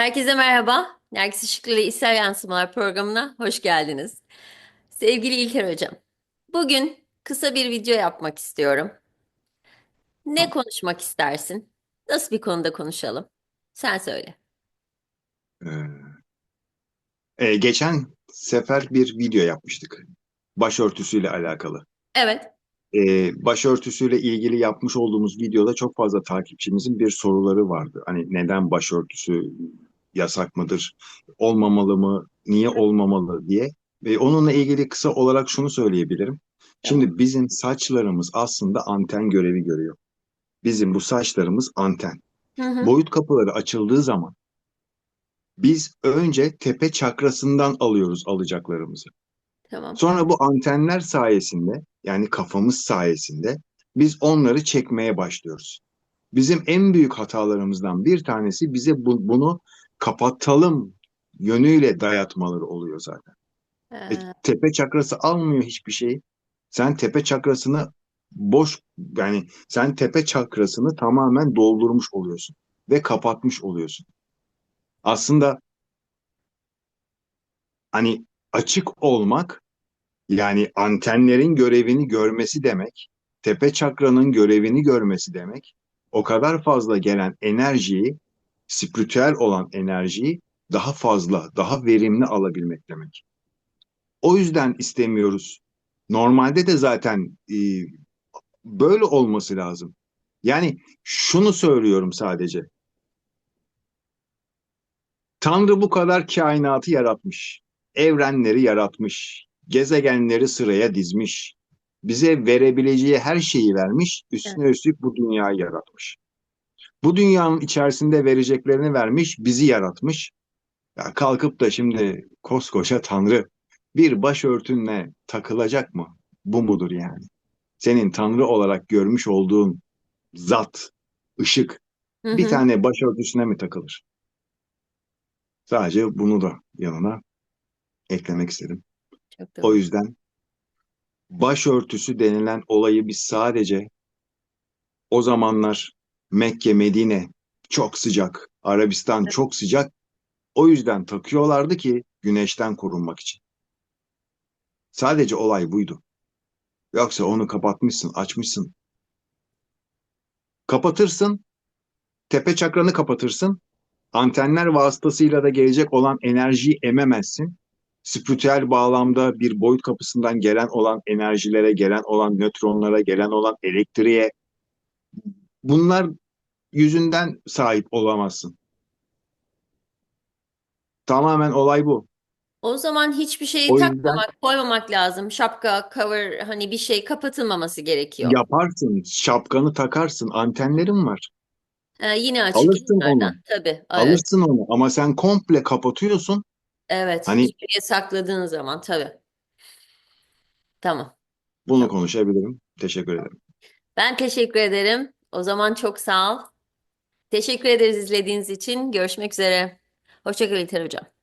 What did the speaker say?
Herkese merhaba. Nergis Işıklı ile İster Yansımalar programına hoş geldiniz. Sevgili İlker Hocam, bugün kısa bir video yapmak istiyorum. Ne konuşmak istersin? Nasıl bir konuda konuşalım? Sen söyle. Ee, e, geçen sefer bir video yapmıştık. Başörtüsüyle alakalı. Evet. Ee, başörtüsüyle ilgili yapmış olduğumuz videoda çok fazla takipçimizin bir soruları vardı. Hani neden başörtüsü yasak mıdır, olmamalı mı, niye olmamalı diye. Ve onunla ilgili kısa olarak şunu söyleyebilirim. Şimdi bizim saçlarımız aslında anten görevi görüyor. Bizim bu saçlarımız anten. Hı hı. Boyut kapıları açıldığı zaman biz önce tepe çakrasından alıyoruz alacaklarımızı. Tamam. Sonra bu antenler sayesinde yani kafamız sayesinde biz onları çekmeye başlıyoruz. Bizim en büyük hatalarımızdan bir tanesi bize bu- bunu kapatalım yönüyle dayatmaları oluyor zaten. E, tepe çakrası almıyor hiçbir şeyi. Sen tepe çakrasını boş yani sen tepe çakrasını tamamen doldurmuş oluyorsun ve kapatmış oluyorsun. Aslında hani açık olmak yani antenlerin görevini görmesi demek, tepe çakranın görevini görmesi demek, o kadar fazla gelen enerjiyi, spiritüel olan enerjiyi daha fazla, daha verimli alabilmek demek. O yüzden istemiyoruz. Normalde de zaten e, böyle olması lazım. Yani şunu söylüyorum sadece. Tanrı bu kadar kainatı yaratmış, evrenleri yaratmış, gezegenleri sıraya dizmiş, bize verebileceği her şeyi vermiş, evet. üstüne üstlük bu dünyayı yaratmış. Bu dünyanın içerisinde vereceklerini vermiş, bizi yaratmış. Ya kalkıp da şimdi koskoca Tanrı bir başörtünle takılacak mı? Bu mudur yani? Senin Tanrı olarak görmüş olduğun zat, ışık Hı bir hı. tane başörtüsüne mi takılır? Sadece bunu da yanına eklemek istedim. Çok O yüzden başörtüsü denilen olayı biz sadece o zamanlar Mekke, Medine çok sıcak, Arabistan Evet. çok sıcak. O yüzden takıyorlardı ki güneşten korunmak için. Sadece olay buydu. Yoksa onu kapatmışsın, açmışsın. Kapatırsın, tepe çakranı kapatırsın. Antenler vasıtasıyla da gelecek olan enerjiyi ememezsin. Spiritüel bağlamda bir boyut kapısından gelen olan enerjilere, gelen olan nötronlara, gelen olan elektriğe bunlar yüzünden sahip olamazsın. Tamamen olay bu. O zaman hiçbir şeyi O yüzden takmamak, koymamak lazım. Şapka, cover, hani bir şey kapatılmaması gerekiyor. yaparsın, şapkanı takarsın, antenlerin var. Ee, yine açık Alırsın onu, yanlardan. Tabii. Evet. alırsın onu ama sen komple kapatıyorsun. Evet. Hani Hiçbir sakladığın zaman tabii. Tamam. bunu konuşabilirim. Teşekkür ederim. Ben teşekkür ederim. O zaman çok sağ ol. Teşekkür ederiz izlediğiniz için. Görüşmek üzere. Hoşça kal İlter Hocam.